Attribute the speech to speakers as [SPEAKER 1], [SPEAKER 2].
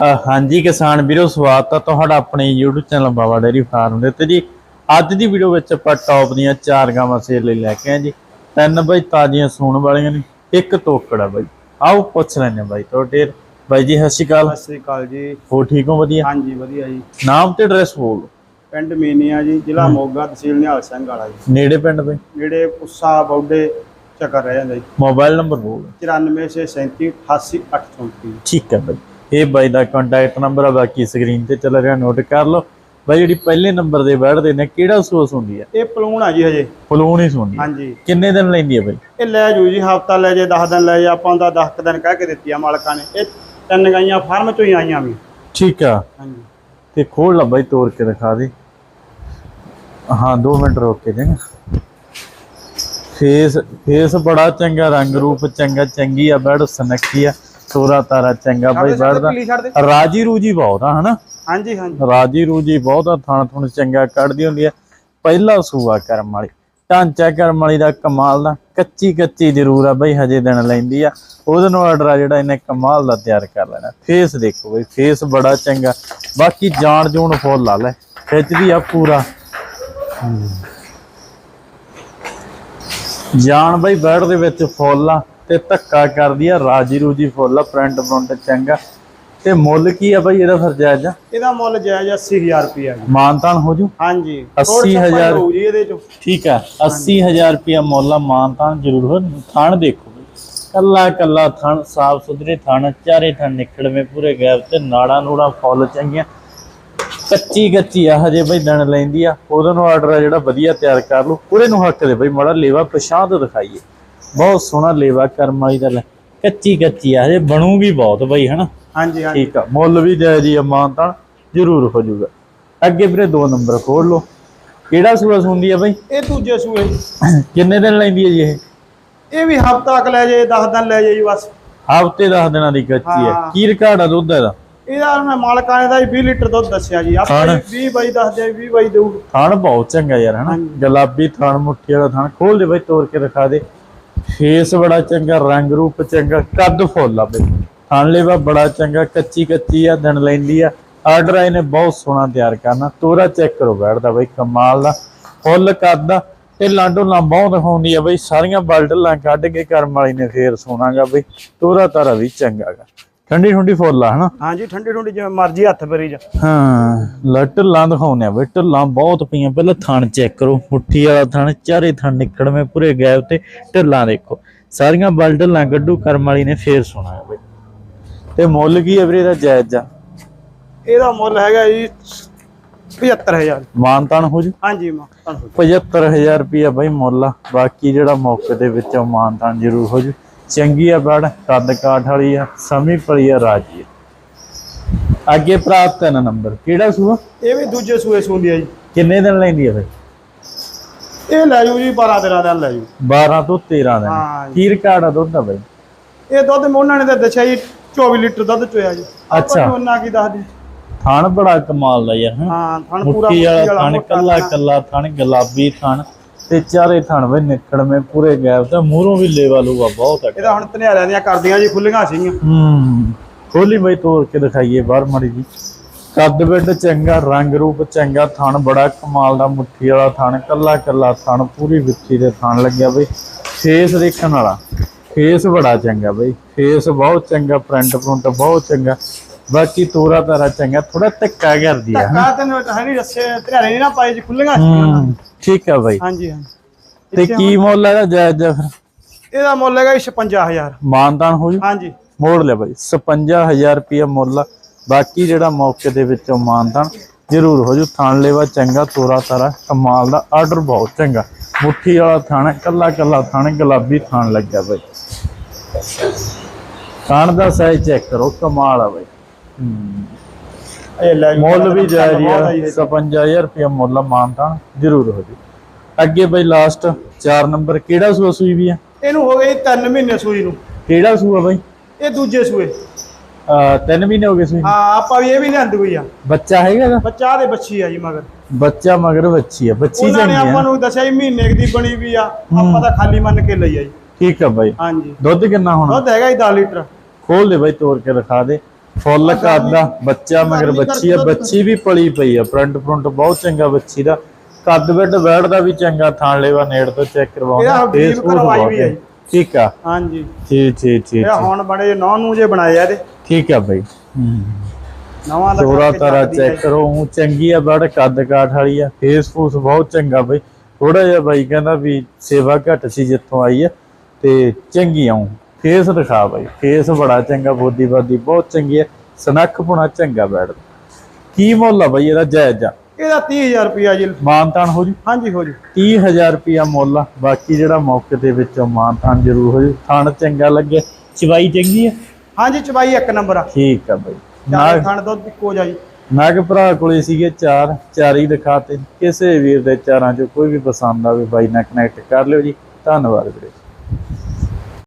[SPEAKER 1] ਹਾਂਜੀ ਕਿਸਾਨ ਵੀਰੋ ਸਵਾਗਤ ਹੈ ਤੁਹਾਡਾ ਆਪਣੇ YouTube channel Baba dairy farm ਦੇ ਉੱਤੇ ਜੀ। ਅੱਜ ਦੀ ਵੀਡੀਓ ਵਿੱਚ ਆਪਾਂ ਟੌਪ ਦੀਆਂ ਚਾਰ ਗਾਵਾਂ ਸੇਲ ਲਈ ਲੈ ਕੇ ਆਏ ਜੀ। ਤਿੰਨ ਬਈ ਤਾਜ਼ੀਆਂ ਸੂਣ ਵਾਲੀਆਂ ਨੇ ਇੱਕ ਤੋਕੜਾ ਬਾਈ। ਆਓ ਪੁੱਛ ਲੈਣੇ ਬਾਈ ਤੁਹਾਡੇ। ਬਾਈ ਜੀ ਸਤਿ ਸ਼੍ਰੀ ਅਕਾਲ।
[SPEAKER 2] ਸਤਿ ਸ੍ਰੀ ਅਕਾਲ ਜੀ।
[SPEAKER 1] ਹੋ ਠੀਕ ਹੋ? ਵਧੀਆ?
[SPEAKER 2] ਹਾਂਜੀ ਵਧੀਆ ਜੀ।
[SPEAKER 1] ਨਾਮ ਤੇ ਐਡਰੈਸ ਬੋਲ
[SPEAKER 2] ਪਿੰਡ ਮੀਨੀਆ ਜੀ ਜ਼ਿਲ੍ਹਾ ਮੋਗਾ ਤਹਿਸੀਲ ਨਿਹਾਲ ਸਿੰਘ ਵਾਲਾ ਜੀ।
[SPEAKER 1] ਨੇੜੇ ਪਿੰਡ ਬਈ?
[SPEAKER 2] ਜਿਹੜੇ ਉਸਾ ਬੌਡੇ ਚੱਕਰ ਰਹਿ ਜਾਂਦਾ ਜੀ।
[SPEAKER 1] ਮੋਬਾਈਲ ਨੰਬਰ ਬੋਲ
[SPEAKER 2] 9437 88834
[SPEAKER 1] ਠੀਕ ਹੈ ਬਾਈ। ਇਹ ਬਾਈ ਦਾ ਕੰਟੈਕਟ ਨੰਬਰ ਆ ਬਾਕੀ ਸਕਰੀਨ ਤੇ ਚੱਲ ਰਿਹਾ ਨੋਟ ਕਰ ਲਓ। ਬਾਈ ਜਿਹੜੀ ਪਹਿਲੇ ਨੰਬਰ ਦੇ ਬੈਠਦੇ ਨੇ ਕਿਹੜਾ ਸੋਸ ਹੁੰਦੀ ਹੈ
[SPEAKER 2] ਇਹ ਪਲੂਣ ਆ ਜੀ ਹਜੇ।
[SPEAKER 1] ਫਲੂਣ ਹੀ ਸੁਣਦੀ
[SPEAKER 2] ਹਾਂਜੀ।
[SPEAKER 1] ਕਿੰਨੇ ਦਿਨ ਲੈਂਦੀ ਹੈ ਬਾਈ?
[SPEAKER 2] ਇਹ ਲੈ ਜੂ ਜੀ ਹਫਤਾ ਲੈ ਜੇ 10 ਦਿਨ ਲੈ ਜੇ ਆਪਾਂ ਦਾ 10 ਦਿਨ ਕਹਿ ਕੇ ਦਿੱਤੀ ਆ ਮਾਲਕਾਂ ਨੇ। ਇਹ ਤਿੰਨ ਗਾਈਆਂ ਫਾਰਮ ਚੋਂ ਹੀ ਆਈਆਂ ਵੀ।
[SPEAKER 1] ਠੀਕ ਆ।
[SPEAKER 2] ਹਾਂਜੀ।
[SPEAKER 1] ਤੇ ਖੋਲ ਲਾ ਬਾਈ ਤੋੜ ਕੇ ਦਿਖਾ ਦੇ। ਹਾਂ 2 ਮਿੰਟ ਰੋਕ ਕੇ ਦੇਗਾ ਫੇਸ ਫੇਸ ਬੜਾ ਚੰਗਾ ਰੰਗ ਰੂਪ ਚੰਗਾ ਚੰਗੀ ਆ ਬੈੜ ਸਨੱਖੀ ਆ। ਤੋਰਾ ਤਾਰਾ ਚੰਗਾ ਬਾਈ ਬੈੜਦਾ
[SPEAKER 2] ਪੀਲੀ ਛੱਡ ਦੇ।
[SPEAKER 1] ਰਾਜੀ ਰੂਜੀ ਬਹੁਤ ਆ ਹਨਾ?
[SPEAKER 2] ਹਾਂਜੀ ਹਾਂਜੀ।
[SPEAKER 1] ਰਾਜੀ ਰੂਜੀ ਬਹੁਤ ਆ ਥਣ ਥਣ ਚੰਗਾ ਕੱਢਦੀ ਹੁੰਦੀ ਆ। ਪਹਿਲਾ ਸੂਆ ਕਰਮ ਵਾਲੀ ਢਾਂਚਾ ਕਰਮ ਵਾਲੀ ਦਾ ਕਮਾਲ ਦਾ ਕੱਚੀ ਕੱਚੀ ਜ਼ਰੂਰ ਆ ਬਈ ਹਜੇ ਦਿਨ ਲੈਂਦੀ ਆ। ਉਹਦੇ ਨੂੰ ਆਰਡਰ ਆ ਜਿਹੜਾ ਇਹਨੇ ਕਮਾਲ ਦਾ ਤਿਆਰ ਕਰ ਲੈਣਾ। ਫੇਸ ਦੇਖੋ ਬਈ ਫੇਸ ਬੜਾ ਚੰਗਾ। ਬਾਕੀ ਜਾਣ ਜੂਣ ਫੁੱਲ ਲਾ ਲੈ ਖਿੱਚਦੀ ਆ ਪੂਰਾ। ਜਾਣ ਬਈ ਬੈਡ ਦੇ ਵਿੱਚ ਫੁੱਲ ਆ। ਤੇ ਧੱਕਾ ਕਰਦੀ ਆ ਰਾਜੀ ਰੂਜੀ ਫੁੱਲ ਆ ਪ੍ਰਿੰਟ ਪ੍ਰਿੰਟ ਚੰਗਾ। ਤੇ ਮੁੱਲ ਕੀ ਆ ਬਈ ਇਹਦਾ ਫਿਰ ਜਾਇਜ਼ ਆ?
[SPEAKER 2] ਇਹਦਾ ਮੁੱਲ ਜਾਇਜ਼ 80000 ਰੁਪਇਆ ਜੀ।
[SPEAKER 1] ਮਾਨਤਾਨ ਹੋ ਜੂ?
[SPEAKER 2] ਹਾਂਜੀ।
[SPEAKER 1] 80,000
[SPEAKER 2] ਹੋਊ ਜੀ ਇਹਦੇ ਚੋਂ।
[SPEAKER 1] ਠੀਕ ਆ 80000 ਰੁਪਿਆ ਮੁੱਲ ਆ ਮਾਨਤਾਨ ਜ਼ਰੂਰ ਹੋ ਥਣ ਦੇਖੋ। ਕੱਲਾ ਕੱਲਾ ਥਣ ਸਾਫ਼ ਸੁਥਰੇ ਥਣ ਚਾਰੇ ਥਣ ਨਿਕਲਵੇਂ ਪੂਰੇ ਗੈਪ ਤੇ ਨਾੜਾ ਨੂੜਾ ਫੁੱਲ ਚੰਗੀਆਂ। ਕੱਚੀ ਕੱਚੀ ਆ ਹਜੇ ਬਈ ਦਿਨ ਲੈਂਦੀ ਆ। ਉਹਦੇ ਨੂੰ ਆਰਡਰ ਆ ਜਿਹੜਾ ਵਧੀਆ ਤਿਆਰ ਕਰ ਲਓ। ਪੂਰੇ ਨੂੰ ਹੱਕ ਦੇ ਬਈ ਮਾੜਾ ਲੇਵਾ ਪਛਾਣ ਦਿਖਾਈਏ। ਬਹੁਤ ਸੋਹਣਾ ਲੇਵਾ ਕਰਮ ਵਾਲੀ ਦਾ ਕੱਚੀ ਕੱਚੀ ਆ ਹਜੇ ਬਣੂਗੀ ਬਹੁਤ ਬਈ ਹਨਾ?
[SPEAKER 2] ਹਾਂਜੀ ਹਾਂਜੀ।
[SPEAKER 1] ਠੀਕ ਆ ਮੁੱਲ ਵੀ ਜਾਇਜ਼ ਹੀ ਆ ਮਾਨਤਾਨ ਜ਼ਰੂਰ ਹੋ ਜਾਊਗਾ। ਅੱਗੇ ਵੀਰੇ ਦੋ ਨੰਬਰ ਖੋਲ ਲਓ। ਕਿਹੜਾ ਸੂਆ ਸੁਣਦੀ ਆ ਬਈ?
[SPEAKER 2] ਇਹ ਦੂਜੇ ਸੂਏ।
[SPEAKER 1] ਕਿੰਨੇ ਦਿਨ ਲੈਂਦੀ ਹੈ ਜੀ ਇਹ?
[SPEAKER 2] ਇਹ ਵੀ ਹਫਤਾ ਤੱਕ ਲੈ ਜੇ 10 ਦਿਨ ਲੈ ਜੇ ਜੀ ਬਸ।
[SPEAKER 1] ਹਫ਼ਤੇ 10 ਦਿਨਾਂ ਦੀ ਕੱਚੀ ਹੈ
[SPEAKER 2] ਹਾਂ।
[SPEAKER 1] ਕੀ ਰਿਕਾਰਡ ਆ ਦੁੱਧ ਇਹਦਾ?
[SPEAKER 2] ਇਹਦਾ ਮੈਂ ਮਾਲਕਾਂ ਨੇ ਦਾ 20 ਲੀਟਰ ਦੁੱਧ ਦੱਸਿਆ ਜੀ। ਆਪਾਂ
[SPEAKER 1] ਖਾਣ।
[SPEAKER 2] 20 ਬਾਈ ਦੱਸਦੇ ਆ 20 ਬਾਈ ਦੇਊ।
[SPEAKER 1] ਥਣ ਬਹੁਤ ਚੰਗਾ ਯਾਰ ਹਨਾ। ਗੁਲਾਬੀ ਥਣ ਮੁੱਠੀ ਵਾਲਾ ਥਣ। ਖੋਲ ਦੇ ਬਈ ਤੋੜ ਕੇ ਦਿਖਾ ਦੇ। ਫੇਸ ਬੜਾ ਚੰਗਾ, ਰੰਗ ਰੂਪ ਚੰਗਾ, ਕੱਦ ਫੁੱਲ ਆ ਬਈ। ਥਣ ਲੇਵਾ ਬੜਾ ਚੰਗਾ, ਕੱਚੀ ਕੱਚੀ ਆ, ਦਿਨ ਲੈਂਦੀ ਆ। ਆਰਡਰ ਆਏ ਨੇ, ਬਹੁਤ ਸੋਹਣਾ ਤਿਆਰ ਕਰਨਾ। ਤੋਰਾ ਚੈੱਕ ਕਰੋ, ਬੈਠਦਾ ਬਈ, ਕਮਾਲ ਦਾ। ਫੁੱਲ, ਕੱਦ ਆ। ਤੇ ਲਾਂਡੋ ਲਾਂ ਬਹੁਤ ਦਿਖਾਉਂਦੀ ਆ ਬਈ, ਸਾਰੀਆਂ ਬਲਡਲਾਂ ਕੱਢ ਕੇ ਕਰਮ ਵਾਲੀ ਨੇ ਫੇਰ ਸੋਨਾਗਾ ਬਈ। ਤੋਰਾ ਤਾਰਾ ਵੀ ਚੰਗਾਗਾ। ਠੰਡੀ ਠੰਡੀ ਫੁੱਲ ਆ ਹਨਾ?
[SPEAKER 2] ਹਾਂਜੀ ਠੰਡੀ ਠੰਡੀ ਜਿਵੇਂ ਮਰਜ਼ੀ ਹੱਥ ਫੇਰੀ ਜਾ।
[SPEAKER 1] ਹਾਂ ਲੱਟ ਲਾਂ ਦਿਖਾਉਨੇ ਆ ਬਈ ਢਿੱਲਾਂ ਬਹੁਤ ਪਈਆਂ। ਪਹਿਲਾਂ ਥਣ ਚੈੱਕ ਕਰੋ ਮੁੱਠੀ ਵਾਲਾ ਥਣ ਚਾਰੇ ਥਣ ਨਿਕੜਵੇਂ ਪੂਰੇ ਗੈਪ ਤੇ। ਢਿੱਲਾਂ ਦੇਖੋ ਸਾਰੀਆਂ ਬਲ ਢਿੱਲਾਂ ਗੱਡੂ ਕਰਮ ਵਾਲੀ ਨੇ ਫੇਰ ਸੁਣਾਇਆ ਬਈ। ਤੇ ਮੁੱਲ ਕੀ ਹੈ ਵੀਰੇ ਦਾ ਜਾਇਜ਼ ਆ?
[SPEAKER 2] ਇਹਦਾ ਮੁੱਲ ਹੈਗਾ ਜੀ 75000
[SPEAKER 1] ਮਾਨਤਾਨ ਹੋ ਜੂ?
[SPEAKER 2] ਹਾਂਜੀ ਮਾਂ ਤੁਹਾਨੂੰ
[SPEAKER 1] 75000 ਰੁਪਿਆ ਬਈ ਮੁੱਲ ਆ। ਬਾਕੀ ਜਿਹੜਾ ਮੌਕੇ ਦੇ ਵਿੱਚੋਂ ਮਾਨਤਾਨ ਜ਼ਰੂਰ ਹੋ ਜੂ। ਚੰਗੀ ਆ ਬੜ ਕੱਦ ਕਾਠ ਵਾਲੀ ਆ ਸਮੀ ਆ ਰਾਜੀ ਆ। ਅੱਗੇ ਪ੍ਰਾਪਤ ਹੈ ਨੰਬਰ ਕਿਹੜਾ ਸੂਆ
[SPEAKER 2] ਇਹ ਵੀ ਦੂਜੇ ਸੂਏ ਸੂੰਦੀ ਆ ਜੀ
[SPEAKER 1] ਕਿੰਨੇ ਦਿਨ ਲੈਂਦੀ ਆ ਫਿਰ
[SPEAKER 2] ਇਹ ਲੈ ਜੂ ਜੀ 12 13 ਦਿਨ ਲੈ ਜੂ
[SPEAKER 1] 12 ਤੋਂ 13 ਦਿਨ
[SPEAKER 2] ਹਾਂ ਜੀ।
[SPEAKER 1] ਕੀ ਰਿਕਾਰਡ ਆ ਦੁੱਧ ਦਾ ਬਈ
[SPEAKER 2] ਇਹ ਦੁੱਧ ਮੈਂ ਉਹਨਾਂ ਨੇ ਤਾਂ ਦੱਸਿਆ ਜੀ 24 ਲੀਟਰ ਦੁੱਧ ਚੋਇਆ ਜੀ
[SPEAKER 1] ਅੱਛਾ।
[SPEAKER 2] ਉਹਨਾਂ ਕੀ ਦੱਸਦੀ
[SPEAKER 1] ਥਣ ਬੜਾ ਕਮਾਲ ਦਾ ਯਾਰ ਹੈਂ।
[SPEAKER 2] ਹਾਂ ਥਣ ਪੂਰਾ
[SPEAKER 1] ਮੁੱਠੀ ਵਾਲਾ
[SPEAKER 2] ਵਾਲਾ
[SPEAKER 1] ਥਣ
[SPEAKER 2] ਮੋਟਾ
[SPEAKER 1] ਕੱਲਾ
[SPEAKER 2] ਥਣ।
[SPEAKER 1] ਕੱਲਾ ਥਣ ਗੁਲਾਬੀ ਥਣ ਤੇ ਚਾਰੇ ਥਣ ਵੇ ਨਿਕੜਵੇਂ ਪੂਰੇ ਗੈਪ ਤੇ ਮੂਹਰੋਂ ਵੀ ਲੇਵਾ ਲੂਗਾ ਬਹੁਤ ਆ।
[SPEAKER 2] ਇਹਦਾ ਹੁਣ ਧਨਿਆਰਿਆਂ ਦੀਆਂ ਕਰਦੀਆਂ ਜੀ ਖੁੱਲੀਆਂ ਸੀਗੀਆਂ।
[SPEAKER 1] ਹੂੰ ਖੋਲੀ ਬਈ ਤੋੜ ਕੇ ਦਿਖਾਈਏ ਬਾਹਰ ਮੜੀ ਜੀ। ਕੱਦ ਬਿੱਡ ਚੰਗਾ ਰੰਗ ਰੂਪ ਚੰਗਾ ਥਣ ਬੜਾ ਕਮਾਲ ਦਾ ਮੁੱਠੀ ਵਾਲਾ ਥਣ ਕੱਲਾ ਕੱਲਾ ਥਣ ਪੂਰੀ ਵਿੱਚੀ ਦੇ ਥਣ ਲੱਗਿਆ ਬਈ। ਫੇਸ ਦੇਖਣ ਵਾਲਾ ਫੇਸ ਬੜਾ ਚੰਗਾ ਬਈ ਫੇਸ ਬਹੁਤ ਚੰਗਾ ਪ੍ਰਿੰਟ ਪ੍ਰਿੰਟ ਬਹੁਤ ਚੰਗਾ। ਬਾਕੀ ਤੋਰਾ ਤਾਰਾ ਚੰਗਾ ਥੋੜਾ ਧੱਕਾ ਕਰਦੀ ਆ
[SPEAKER 2] ਧੱਕਾ ਤੈਨੂੰ ਹੈ ਨਹੀਂ ਦੱਸੇ ਧਨਿਆਰੇ ਨਹੀਂ ਨਾ ਪਾਏ ਜੀ ਖੁੱਲੀਆਂ
[SPEAKER 1] ਹੂੰ ਠੀਕ ਆ ਬਈ।
[SPEAKER 2] ਹਾਂਜੀ ਹਾਂਜੀ।
[SPEAKER 1] ਤੇ ਕੀ ਮੁੱਲ ਹੈ ਜਾਇਜ਼ ਜਿਹਾ ਫਿਰ?
[SPEAKER 2] ਇਹਦਾ ਮੁੱਲ ਹੈਗਾ ਜੀ 56000
[SPEAKER 1] ਮਾਨਦਾਨ ਹੋ ਜੂ?
[SPEAKER 2] ਹਾਂਜੀ।
[SPEAKER 1] ਮੋੜ ਲੈ ਬਾਈ 55000 ਰੁਪਏ ਮੁੱਲ। ਬਾਕੀ ਜਿਹੜਾ ਮੌਕੇ ਦੇ ਵਿੱਚੋਂ ਮਾਨਦਾਨ ਜ਼ਰੂਰ ਹੋ ਜੂ। ਥਣ ਲੈਵਾ ਚੰਗਾ ਤੋਰਾ ਤਾਰਾ ਕਮਾਲ ਦਾ ਆਰਡਰ ਬਹੁਤ ਚੰਗਾ। ਮੁੱਠੀ ਵਾਲਾ ਥਣ ਕੱਲਾ ਕੱਲਾ ਥਣ ਗੁਲਾਬੀ ਥਣ ਲੱਗਿਆ ਬਾਈ। ਥਣ ਦਾ ਸਾਈਜ਼ ਚੈੱਕ ਕਰੋ ਕਮਾਲ ਆ ਬਾਈ। ਹੂੰ।
[SPEAKER 2] ਇਹ ਲੈ ਜੂ
[SPEAKER 1] ਮੁੱਲ ਵੀ ਜਾਇਜ਼
[SPEAKER 2] ਬਹੁਤ
[SPEAKER 1] ਆ
[SPEAKER 2] ਜੀ ਇਹ।
[SPEAKER 1] 55000 ਰੁਪਏ ਮੁੱਲ ਆ ਜ਼ਰੂਰ ਹੋ ਜੂ। ਅੱਗੇ ਬਾਈ ਲਾਸਟ 4 ਨੰਬਰ ਕਿਹੜਾ ਸੂਆ ਸੂਈ ਵੀ ਆ?
[SPEAKER 2] ਇਹਨੂੰ ਹੋ ਗਏ 3 ਮਹੀਨੇ ਸੂਈ ਨੂੰ।
[SPEAKER 1] ਕਿਹੜਾ ਸੂਆ ਬਾਈ?
[SPEAKER 2] ਇਹ ਦੂਜੇ ਸੂਏ।
[SPEAKER 1] ਆ ਤਿੰਨ ਮਹੀਨੇ ਹੋ ਗਏ ਸੂਈ ਨੂੰ।
[SPEAKER 2] ਹਾਂ ਆਪਾਂ ਵੀ ਇਹ ਵੀ ਲਿਆਂਦੀ ਹੋਈ ਆ।
[SPEAKER 1] ਬੱਚਾ ਹੈਗਾ ਇਹਦਾ?
[SPEAKER 2] ਬੱਚਾ ਦੇ ਬੱਚੀ ਆ ਜੀ ਮਗਰ।
[SPEAKER 1] ਬੱਚਾ ਮਗਰ ਬੱਚੀ ਆ ਬੱਚੀ
[SPEAKER 2] ਉਹਨਾਂ ਨੇ
[SPEAKER 1] ਚੰਗੀ
[SPEAKER 2] ਆਪਾਂ
[SPEAKER 1] ਆ
[SPEAKER 2] ਨੂੰ ਦੱਸਿਆ ਜੀ ਮਹੀਨੇ ਕੁ ਦੀ ਬਣੀ ਵੀ ਆ ਆਪਾਂ ਤਾਂ ਖਾਲੀ ਮੰਨ ਕੇ ਲਈ ਆ ਜੀ।
[SPEAKER 1] ਠੀਕ ਆ ਬਾਈ।
[SPEAKER 2] ਹਾਂਜੀ।
[SPEAKER 1] ਦੁੱਧ ਕਿੰਨਾ ਹੋਣਾ?
[SPEAKER 2] ਦੁੱਧ ਹੈਗਾ ਜੀ 10 ਲੀਟਰ।
[SPEAKER 1] ਖੋਲ ਦੇ ਬਾਈ ਤੋੜ ਕੇ ਦਿਖਾ ਦੇ। ਫੁੱਲ ਕਰਦਾ ਬੱਚਾ ਮਗਰ ਬੱਚੀ ਆ ਬੱਚੀ ਵੀ ਪਲੀ ਪਈ ਆ ਫਰੰਟ ਫਰੰਟ ਬਹੁਤ ਚੰਗਾ ਬੱਚੀ ਦਾ। ਕੱਦ ਵਿੱਡ ਬੈਠਦਾ ਵੀ ਚੰਗਾ ਥਾਣ ਲੈਵਾ ਨੇੜ ਤੋਂ ਚੈੱਕ
[SPEAKER 2] ਵੀਵ
[SPEAKER 1] ਫੂਸ
[SPEAKER 2] ਕਰਵਾਈ ਵੀ ਹੈ।
[SPEAKER 1] ਠੀਕ ਆ?
[SPEAKER 2] ਹਾਂਜੀ।
[SPEAKER 1] ਠੀਕ ਠੀਕ ਠੀਕ
[SPEAKER 2] ਇਹ ਹੁਣ ਬੜੇ ਨੌ ਨੂੰ ਜੇ ਬਣਾਏ ਆ ਇਹਦੇ।
[SPEAKER 1] ਠੀਕ ਆ ਬਾਈ।
[SPEAKER 2] ਨਵਾਂ ਦਾ
[SPEAKER 1] ਥੋੜਾ ਤਾਰਾ ਚੈੱਕ ਕਰੋ ਉਹ ਚੰਗੀ ਆ ਬੜ ਕੱਦ ਕਾਠ ਵਾਲੀ ਆ ਫੇਸ ਫੂਸ ਬਹੁਤ ਚੰਗਾ ਬਈ। ਥੋੜਾ ਜਿਹਾ ਬਾਈ ਕਹਿੰਦਾ ਵੀ ਸੇਵਾ ਘੱਟ ਸੀ ਜਿੱਥੋਂ ਆਈ ਆ ਤੇ ਚੰਗੀ ਆਉਂ ਫੇਸ ਦਿਖਾ ਬਾਈ ਫੇਸ ਬੜਾ ਚੰਗਾ ਬੋਦੀ ਬਾਦੀ ਬਹੁਤ ਚੰਗੀ ਆ ਸਨੱਖ ਪੁਣਾ ਚੰਗਾ ਬੈਠਦਾ। ਕੀ ਮੁੱਲ ਆ ਬਾਈ ਇਹਦਾ ਜਾਇਜ਼ ਆ?
[SPEAKER 2] ਇਹਦਾ 30000 ਰੁਪਿਆ ਜੀ।
[SPEAKER 1] ਮਾਨਤਾਨ ਹੋ ਜੂ?
[SPEAKER 2] ਹਾਂਜੀ ਹੋ ਜੀ।
[SPEAKER 1] 30000 ਰੁਪਿਆ ਮੁੱਲ ਆ ਬਾਕੀ ਜਿਹੜਾ ਮੌਕੇ ਦੇ ਵਿੱਚੋਂ ਮਾਨਤਾਨ ਜ਼ਰੂਰ ਹੋ ਜੂ। ਥਣ ਚੰਗਾ ਲੱਗੇ ਚਵਾਈ ਚੰਗੀ ਆ
[SPEAKER 2] ਹਾਂਜੀ ਚਬਾਈ ਇੱਕ ਨੰਬਰ ਆ।
[SPEAKER 1] ਠੀਕ ਆ ਬਾਈ। ਨਾਗ
[SPEAKER 2] ਥਣ ਦੁੱਧ ਇੱਕੋ ਜਾ ਜੀ।
[SPEAKER 1] ਨਾਗ ਭਰਾ ਕੋਲੇ ਸੀਗੇ ਚਾਰ ਚਾਰ ਹੀ ਦਿਖਾਤੇ। ਕਿਸੇ ਵੀਰ ਦੇ ਚਾਰਾਂ ਚੋਂ ਕੋਈ ਵੀ ਪਸੰਦ ਆਵੇ ਬਾਈ ਨਾਲ ਕਨੈਕਟ ਕਰ ਲਿਓ ਜੀ। ਧੰਨਵਾਦ ਵੀਰੇ।